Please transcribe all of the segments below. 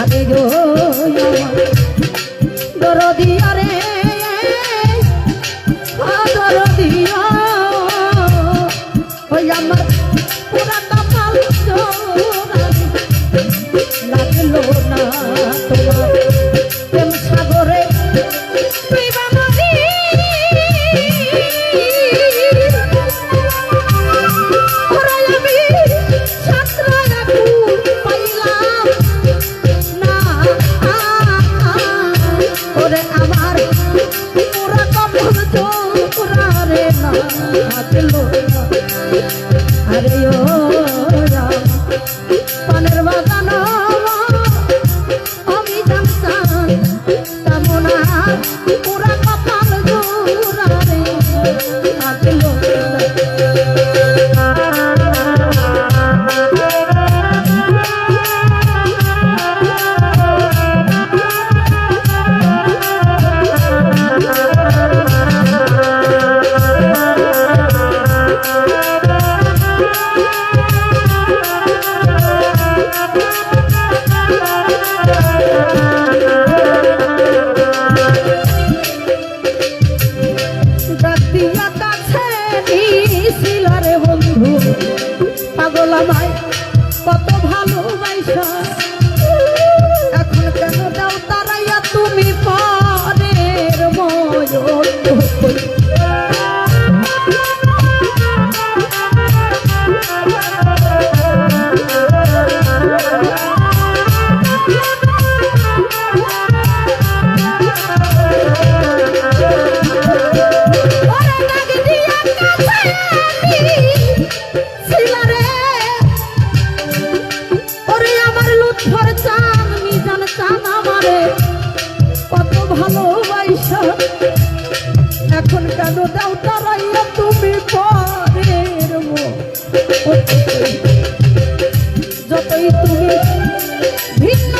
আগে গো দরদিয়ার আমারে কত ভালোবাসা। এখন কেন দাও তারাইয়া তুমি পরের যতই তুমি ভিন্ন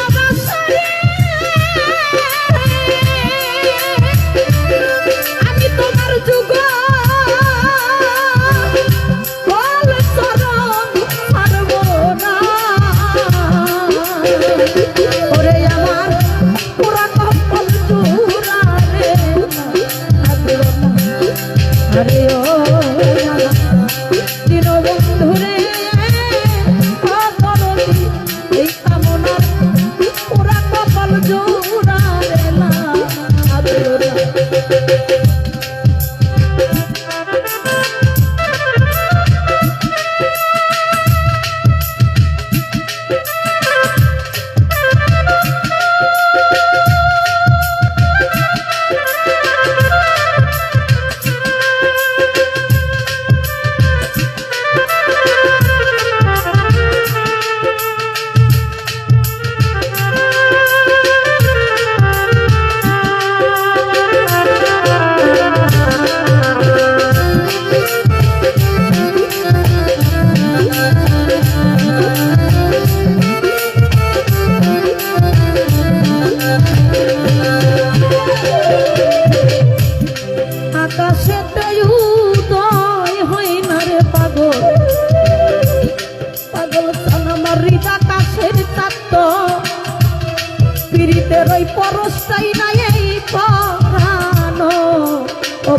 চাই না এই পড়ানো ও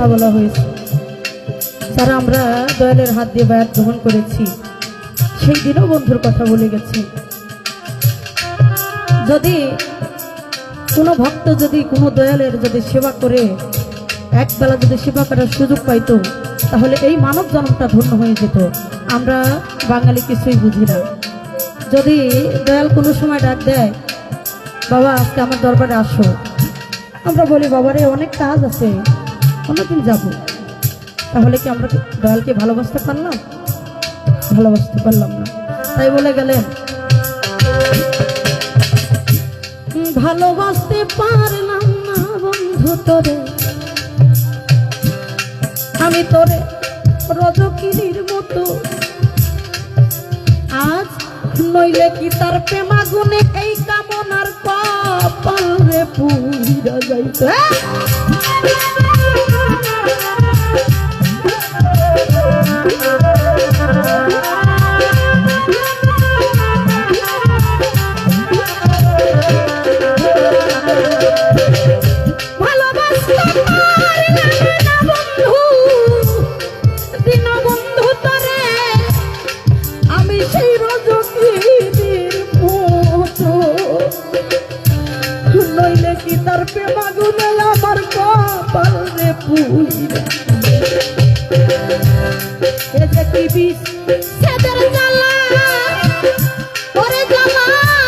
কথা বলা হয়েছে। যারা আমরা দয়ালের হাত দিয়ে বায়াত গ্রহণ করেছি, সেই দিনও বন্ধুর কথা বলে গেছি। যদি কোনো ভক্ত যদি কোনো দয়ালের যদি সেবা করে, একবেলা যদি সেবা করার সুযোগ পাইতো, তাহলে এই মানব জন্মটা ধন্য হয়ে যেত। আমরা বাঙালি কিছুই বুঝি না। যদি দয়াল কোনো সময় ডাক দেয়, বাবা, আজকে আমার দরবারে আসো। আমরা বলি, বাবারে, অনেক কাজ আছে। অন্যদিন যাব। তাহলে কি আমরা দয়ালকে ভালোবাসতে পারলাম? ভালোবাসতে পারলাম না। তাই বলে গেলেন ভালোবাসতে পারলাম না বন্ধু তোরে। আমি তোরে রজকিরির মতো নইলে কি তার প্রেমাগুনে এই কামনার কপাল রে পুরা যাইতো? যে সেদের জ্বালা ওরে জ্বালা।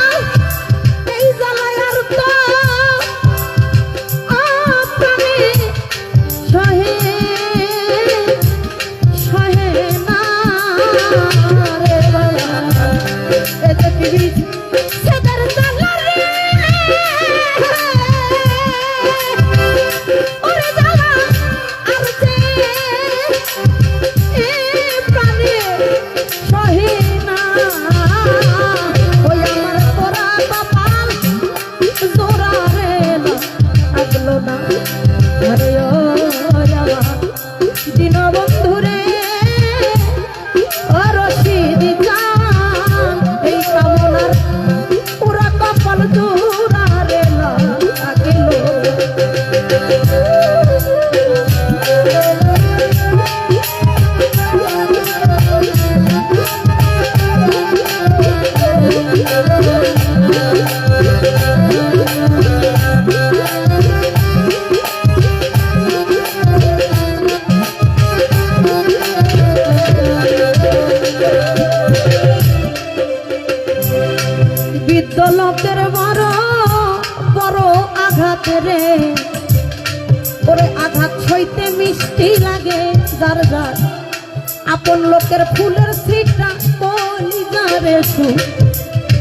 আপন লোকের ফুলের সিটা কলিজারে সু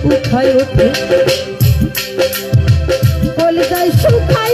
উঠাই ওঠে কলিজায় শুকাই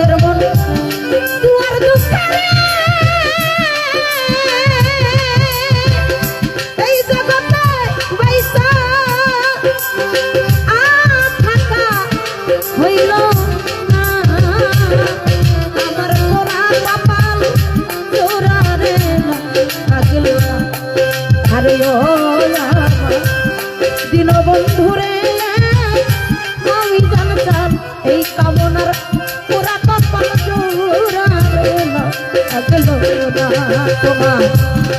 tomar, tomar.